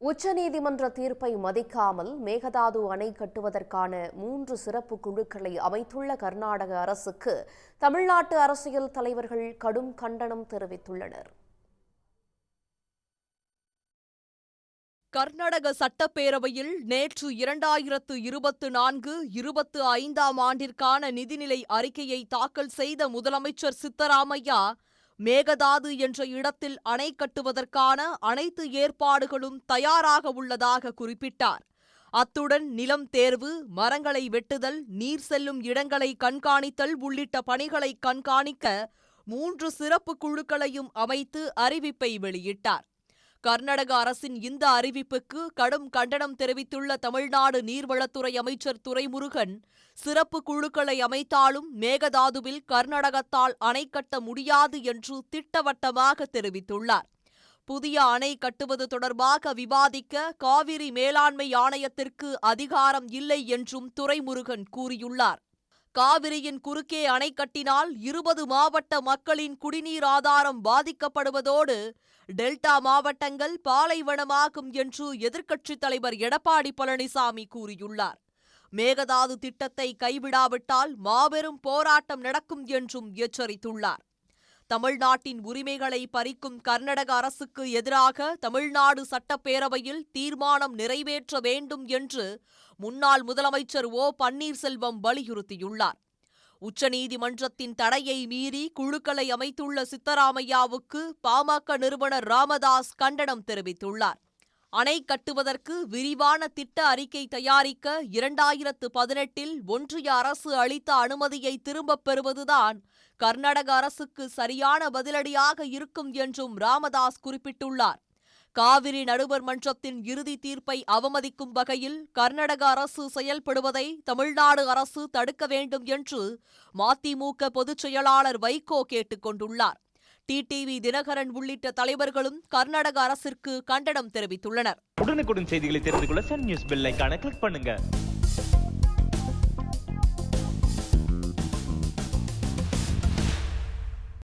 உச்சநீதிமன்ற தீர்ப்பை மதிக்காமல் மேகதாது அணை கட்டுவதற்கான மூன்று சிறப்பு குழுக்களை அமைத்துள்ள கர்நாடக அரசுக்கு தமிழ்நாட்டு அரசியல் தலைவர்கள் கடும் கண்டனம் தெரிவித்துள்ளனர். கர்நாடக சட்டப்பேரவையில் நேற்று இரண்டாயிரத்து இருபத்து நான்கு இருபத்து ஐந்தாம் ஆண்டிற்கான நிதிநிலை அறிக்கையை தாக்கல் செய்த முதலமைச்சர் சித்தராமையா மேகதாது என்ற இடத்தில் அணை கட்டுவதற்கான அனைத்து ஏற்பாடுகளும் தயாராக உள்ளதாக குறிப்பிட்டார். அத்துடன் நிலம் தேர்வு மரங்களை வெட்டுதல் நீர் செல்லும் இடங்களை கண்காணித்தல் உள்ளிட்ட பணிகளை கண்காணிக்க மூன்று சிறப்பு குழுக்களையும் அமைத்து அறிவிப்பை வெளியிட்டார். கர்நாடக அரசின் இந்த அறிவிப்புக்கு கடும் கண்டனம் தெரிவித்துள்ள தமிழ்நாடு நீர்வளத்துறை அமைச்சர் துரைமுருகன் சிறப்பு குழுக்களை அமைத்தாலும் மேகதாதுவில் கர்நாடகத்தால் அணை கட்ட முடியாது என்று திட்டவட்டமாக தெரிவித்துள்ளார். புதிய அணை கட்டுவது தொடர்பாக விவாதிக்க காவிரி மேலாண்மை ஆணையத்திற்கு அதிகாரம் இல்லை என்றும் துரைமுருகன் கூறியுள்ளார். காவிரியின் குறுக்கே அணை கட்டினால் இருபது மாவட்ட மக்களின் குடிநீர் ஆதாரம் பாதிக்கப்படுவதோடு டெல்டா மாவட்டங்கள் பாலைவனமாகும் என்று எதிர்க்கட்சித் தலைவர் எடப்பாடி பழனிசாமி கூறியுள்ளார். மேகதாது திட்டத்தை கைவிடாவிட்டால் மாபெரும் போராட்டம் நடக்கும் என்றும் எச்சரித்துள்ளார். தமிழ்நாட்டின் உரிமைகளை பறிக்கும் கர்நாடக அரசுக்கு எதிராக தமிழ்நாடு சட்டப்பேரவையில் தீர்மானம் நிறைவேற்ற வேண்டும் என்று முன்னாள் முதலமைச்சர் ஓ பன்னீர்செல்வம் வலியுறுத்தியுள்ளார். உச்சநீதிமன்றத்தின் தடையை மீறி குழுக்களை அமைத்துள்ள சித்தராமையாவுக்கு பாமக நிறுவனர் ராமதாஸ் கண்டனம் தெரிவித்துள்ளார். அணை கட்டுவதற்கு விரிவான திட்ட அறிக்கை தயாரிக்க இரண்டாயிரத்து பதினெட்டில் ஒன்றிய அரசு அளித்த அனுமதியை திரும்பப் பெறுவதுதான் கர்நாடக அரசுக்கு சரியான பதிலடியாக இருக்கும் என்றும் ராமதாஸ் குறிப்பிட்டுள்ளார். காவிரி நடுவர் மன்றத்தின் இறுதி தீர்ப்பை அவமதிக்கும் வகையில் கர்நாடக அரசு செயல்படுவதை தமிழ்நாடு அரசு தடுக்க வேண்டும் என்று மதிமுக பொதுச் செயலாளர் வைகோ கேட்டுக் கொண்டுள்ளார். டிடிவி தினகரன் உள்ளிட்ட தலைவர்களும் கர்நாடக அரசிற்கு கண்டனம் தெரிவித்துள்ளனர். உடனுக்குடன் செய்திகளை தெரிந்து கொள்ள சன் நியூஸ் பெல் ஐகானை கிளிக் பண்ணுங்க.